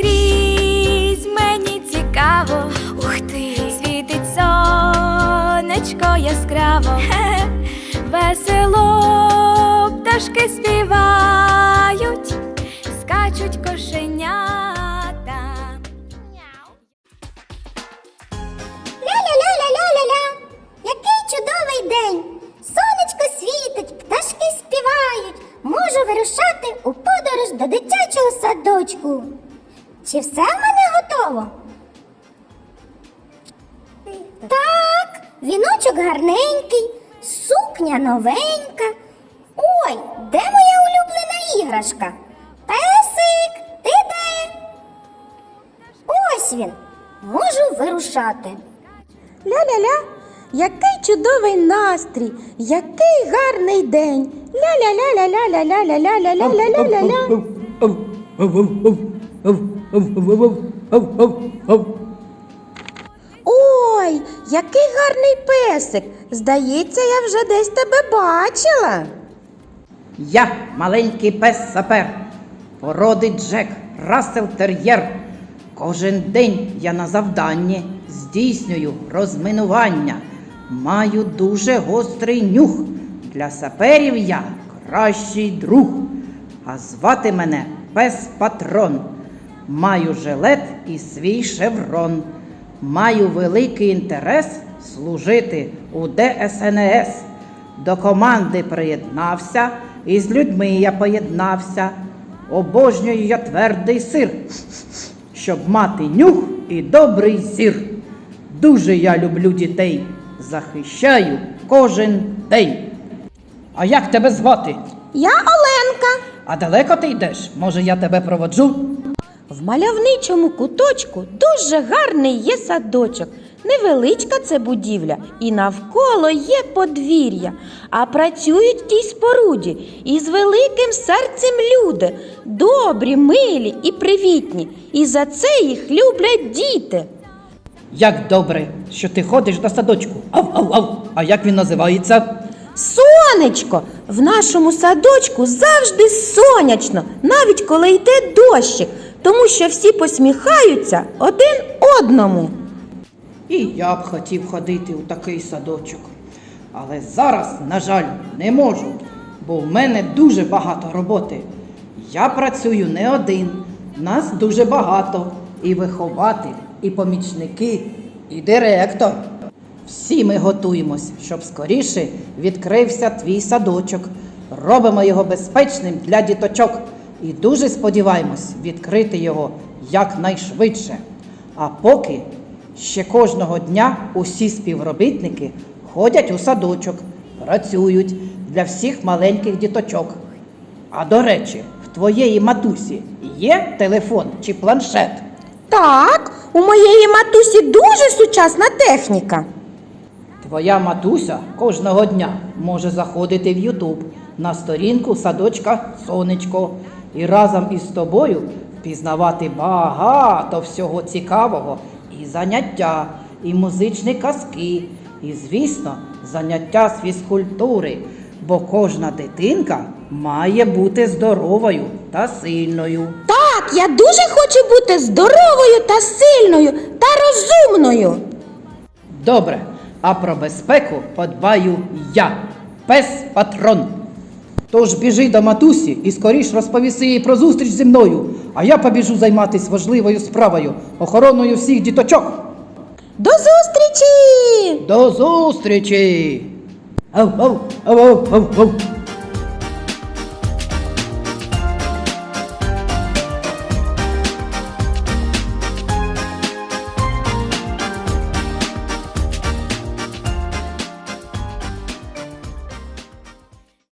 скрізь мені цікаво, ух ти, світить сонечко яскраво, Хе -хе. весело пташки співають, скачуть кошенята. Ля-ля-ля-ля-ля-ля-ля, який чудовий день. Сонечко світить, пташки співають. Можу вирушати у подорож до дитячого садочку. Чи все в мене готово? Так, віночок гарненький, сукня новенька. Ой, де моя улюблена іграшка? Песик, ти де? Ось він. Можу вирушати. Ля-ля-ля, який чудовий настрій, який гарний день. Ля-ля-ля-ля-ля-ля-ля-ля-ля-ля-ля-ля-ля. Ой, який гарний песик. Здається, я вже десь тебе бачила. Я маленький пес сапер, породи Джек, Рассел Тер'єр. Кожен день я на завданні здійснюю розминування. Маю дуже гострий нюх. Для саперів я кращий друг. А звати мене пес патрон. Маю жилет і свій шеврон. Маю великий інтерес служити у ДСНС. До команди приєднався, і з людьми я поєднався. Обожнюю я твердий сир, щоб мати нюх і добрий зір. Дуже я люблю дітей, захищаю кожен день. А як тебе звати? Я Оленка. А далеко ти йдеш? Може, я тебе проводжу? В мальовничому куточку дуже гарний є садочок. Невеличка це будівля, і навколо є подвір'я. А працюють в тій споруді із великим серцем люди, добрі, милі і привітні. І за це їх люблять діти. Як добре, що ти ходиш до садочку. Ав, ав, ав. А як він називається? Сонечко, в нашому садочку завжди сонячно, навіть коли йде дощик, тому що всі посміхаються один одному. І я б хотів ходити у такий садочок. Але зараз, на жаль, не можу, бо в мене дуже багато роботи. Я працюю не один, нас дуже багато. І вихователь, і помічники, і директор. Всі ми готуємось, щоб скоріше відкрився твій садочок. Робимо його безпечним для діточок і дуже сподіваємось відкрити його якнайшвидше. А поки ще кожного дня усі співробітники ходять у садочок, працюють для всіх маленьких діточок. А до речі, в твоєї матусі є телефон чи планшет? Так, у моєї матусі дуже сучасна техніка. Твоя матуся кожного дня може заходити в Ютуб на сторінку садочка Сонечко і разом із тобою впізнавати багато всього цікавого і заняття, і музичні казки, і, звісно, заняття з фізкультури, бо кожна дитинка має бути здоровою та сильною. Так, я дуже хочу бути здоровою та сильною та розумною. Добре, а про безпеку подбаю я, пес патрон. Тож біжи до матусі і скоріш розповіси їй про зустріч зі мною, а я побіжу займатися важливою справою, охороною всіх діточок. До зустрічі! До зустрічі! Ав, ав, ав, ав, ав, ав.